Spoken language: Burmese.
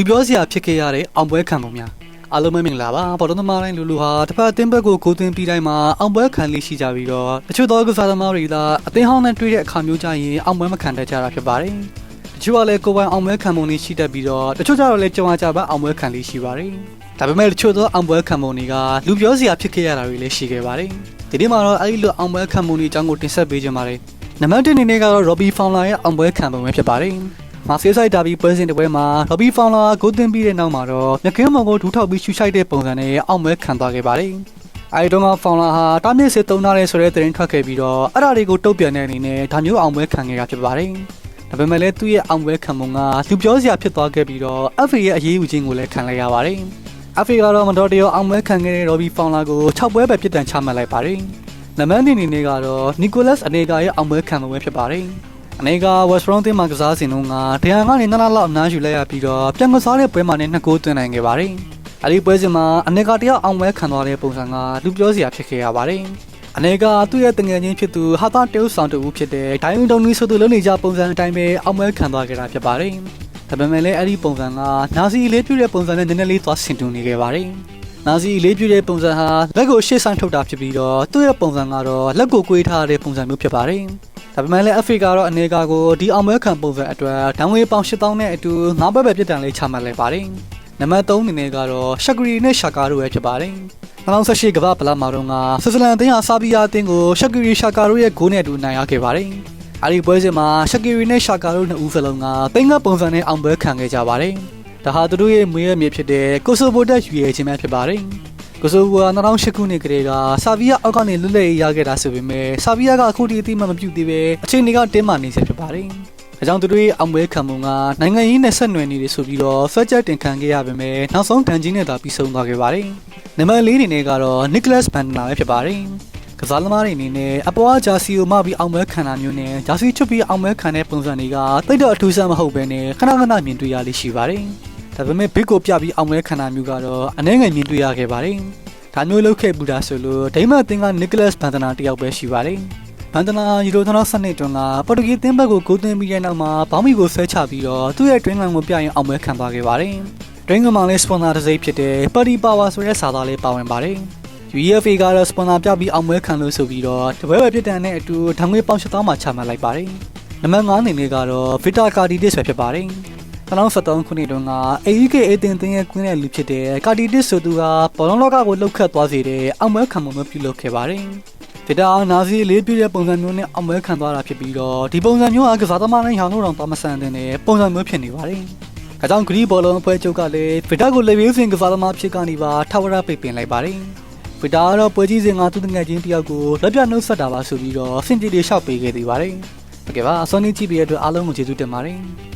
လူပြောစရာဖြစ်ခဲ့ရတဲ့အောင်ပွဲခံပုံများအားလုံးပဲမင်္ဂလာပါဘောလုံးသမားတိုင်းလူလူဟာတစ်ဖက်အသင်းဘက်ကိုကိုသွင်းပြီးတိုင်းမှာအောင်ပွဲခံလေးရှိကြပြီးတော့တချို့သောကစားသမားတွေကအသင်းဟောင်းနဲ့တွေ့တဲ့အခါမျိုးကြရင်အောင်ပွဲမခံတတ်ကြတာဖြစ်ပါတယ်တချို့ကလည်းကိုယ်ပိုင်အောင်ပွဲခံပုံလေးရှိတတ်ပြီးတော့တချို့ကျတော့လည်းကြုံရကြပါအောင်ပွဲခံလေးရှိပါတယ်ဒါပေမဲ့တချို့သောအောင်ပွဲခံပုံတွေကလူပြောစရာဖြစ်ခဲ့ရတာတွေလည်းရှိခဲ့ပါတယ်ဒီနေ့မှာတော့အဲဒီလိုအောင်ပွဲခံပုံတွေအကြောင်းကိုတင်ဆက်ပေးကြပါမယ်နံပါတ်1အနေနဲ့ကတော့ Robbie Fowler ရဲ့အောင်ပွဲခံပုံပဲဖြစ်ပါတယ် မာဆေးဆိုင်ဒါဘီပွဲစဉ်တစ်ပွဲမှာ Robbie Fowler ဂိုးသွင်းပြီးတဲ့နောက်မှာတော့မြကင်းမောင်ကိုဒူးထောက်ပြီးရှူရှိုက်တဲ့ပုံစံနဲ့အောင်ပွဲခံသွားခဲ့ပါတယ်အဲဒီတော့က Fowler ဟာတာမြစ်စစ်သုံးထားတဲ့ဆိုတဲ့သတင်းထွက်ခဲ့ပြီးတော့အဲ့ဒါတွေကိုတုတ်ပြန်တဲ့အနေနဲ့ဒါမျိုးအောင်ပွဲခံခဲ့တာဖြစ်ပါတယ်ဒါပေမဲ့လည်းသူ့ရဲ့အောင်ပွဲခံပုံကလူပြောစရာဖြစ်သွားခဲ့ပြီးတော့ FA ရဲ့အရေးယူခြင်းကိုလည်းခံလိုက်ရပါတယ်။ FA ကတော့မတော်တရောအောင်ပွဲခံခဲ့တဲ့ Robbie Fowler ကို6ပွဲပဲပြစ်ဒဏ်ချမှတ်လိုက်ပါတယ်။နံပါတ်2အနေနဲ့ကတော့ Nicholas Anega ရဲ့အောင်ပွဲခံပုံပဲဖြစ်ပါတယ်။ Anega West Brom တင်းမှာကစားစဉ်တုန်းကတရားကနေနှစ်လလောက်အနားယူလိုက်ရပြီးတော့ပြန်ကစားတဲ့ပွဲမှာနဲ့နှစ်ဂိုးသွင်းနိုင်ခဲ့ပါတယ်။အဲဒီပွဲစဉ်မှာ Anega တယောက်အောင်ပွဲခံသွားတဲ့ပုံစံကလူပြောစရာဖြစ်ခဲ့ရပါတယ်။အနေကသူ့ရဲ့တငယ်ချင်းဖြစ်သူဟာတာတေးဆောင်တူဖြစ်တဲ့ဒိုင်းဝင်းတုံနီဆိုသူလုံးနေကြပုံစံအတိုင်းပဲအောင်ပွဲခံသွားခဲ့တာဖြစ်ပါတယ်။ဒါပေမဲ့လည်းအဲ့ဒီပုံစံကနာဇီအလေးပြုတဲ့ပုံစံနဲ့နည်းနည်းလေးသွားဆင်တူနေခဲ့ပါတယ်။နာဇီအလေးပြုတဲ့ပုံစံဟာလက်ကိုရှေ့ဆိုင်ထုတ်တာဖြစ်ပြီးတော့သူ့ရဲ့ပုံစံကတော့လက်ကိုကွေးထားတဲ့ပုံစံမျိုးဖြစ်ပါတယ်။ ဒါပေမဲ့လည်းအဖရိကတော့အနေကကိုဒီအောင်ပွဲခံပုံစံအတွက်ဒဏ်ငွေပေါင်8000နဲ့အတူငါးဘက်ပဲပြစ်ဒဏ်လေးချမှတ်လိုက်ပါတယ်။နံပါတ်3အနေနဲ့ကတော့ရှက်ဂရီနဲ့ရှာကာတို့ပဲဖြစ်ပါတယ်။2018ကမ္ဘာဗလာမာတော့ကဆွစ်ဇာလန်အသင်းဟာဆာဘီယာအသင်းကိုရှက်ကီရီရှာကာတို့ရဲ့ဂိုးနဲ့အတူနိုင်ရခဲ့ပါတယ်။အဲဒီပွဲစဉ်မှာရှက်ကီရီနဲ့ရှာကာတို့နှစ်ဦးစလုံးကသိန်းကပုံစံနဲ့အောင်ပွဲခံခဲ့ကြပါတယ်။ဒါဟာသူတို့ရဲ့မွေးရမြေဖြစ်တဲ့ကိုဆိုဗိုတက်ရွေးခြင်းပဲဖြစ်ပါတယ်။ ကိုဆိုဗိုက2008ခုနှစ်ကတည်းကဆာဘီယာအောက်ကနေလွတ်လပ်ရေးရခဲ့တာဆိုပေမဲ့ဆာဘီယာကအခုထိအသိမှမပြုသေးပဲအချိန်တွေကတင်းမာနေစေဖြစ်ပါတယ်။အကြောင်းသူတို့ရဲ့အောင်ပွဲခံမှုကနိုင်ငံရေးနဲ့ဆက်နွယ်နေတယ်ဆိုပြီးတော့ဆွဲချက်တင်ခံခဲ့ရပေမဲ့နောက်ဆုံးဒဏ်ကြီးနဲ့သာပြီးဆုံးသွားခဲ့ပါတယ်။နံပါတ်၄အနေနဲ့ကတော့ Nicholas Bandana ပဲဖြစ်ပါတယ်။ကစားသမားတွေအနေနဲ့အပွားဂျာစီကိုမှပြီးအောင်ပွဲခံတာမျိုးနဲ့ဂျာစီချွတ်ပြီးအောင်ပွဲခံတဲ့ပုံစံတွေကတိတ်တော့အထူးဆန်းမဟုတ်ဘဲနဲ့ခဏခဏမြင်တွေ့ရလိမ့်ရှိပါတယ်။ ဒါပေမဲ့ဘစ်ကိုပြပြီးအောင်ပွဲခံတာမျိုးကတော့အနည်းငယ်မြင်တွေ့ရခဲ့ပါတယ်။ဒါမျိုးလုပ်ခဲ့ပူတာဆိုလို့ဒိမတ်အသင်းက Nicholas Bandana တယောက်ပဲရှိပါတယ်။ဘန်ဒနာယူရို2012တွင်ကပေါ်တူဂီသင်းဘက်ကိုဂိုးသွင်းပြီးတဲ့နောက်မှာဘောင်းမီကိုဆွဲချပြီးတော့သူ့ရဲ့ twin line ကိုပြရင်အောင်ပွဲခံသွားခဲ့ပါတယ်။ Drink မှာလည်း sponsor တစ်စိပ်ဖြစ်တဲ့ Party Power ဆိုတဲ့စာသားလေးပါဝင်ပါတယ်။ UEFA ကတော့ sponsor ပြပြီးအောင်ပွဲခံလို့ဆိုပြီးတော့တပွဲပဲပြစ်ဒဏ်နဲ့အတူဓာတ်ငွေပေါင်8000မှာချမှတ်လိုက်ပါတယ်။နံပါတ်9အနေနဲ့ကတော့ Vita Carditis ပဲဖြစ်ပါတယ်။ 2013ခုနှစ်တုန်းက AEK အသင်းတင်းရဲ့ကွင်းတဲ့လူဖြစ်တဲ့ Carditis ဆိုသူကဘောလုံးလောကကိုလှုပ်ခတ်သွားစေတဲ့အောင်ပွဲခံမှုမျိုးပြုလုပ်ခဲ့ပါတယ်။ဗီတာနာဇီလေးပြည့်တဲ့ပုံစံမျိုးနဲ့အမွဲခံသွားတာဖြစ်ပြီးတော့ဒီပုံစံမျိုးကကစားသမားတိုင်းဟောင်းလို့တောင်သွားမဆန်တဲ့နဲ့ပုံစံမျိုးဖြစ်နေပါတယ်။ဒါကြောင့်ဂရီဘောလုံးအဖွဲ့ချုပ်ကလည်းဗီတာကိုလေဝေးစင်ကစားသမားဖြစ်ကနေပါထောက်ရပိတ်ပင်လိုက်ပါတယ်။ဗီတာကတော့ပွဲကြီးစဉ်ကသူ့တငယ်ချင်းတယောက်ကိုလက်ပြနှုတ်ဆက်တာပါဆိုပြီးတော့စင်တီတွေရှောက်ပေးခဲ့သေးပါတယ်။ဟုတ်ကဲ့ပါအစောနေ့ကြည့်ပြီးတဲ့အတွက်အားလုံးကိုကျေးဇူးတင်ပါတယ်။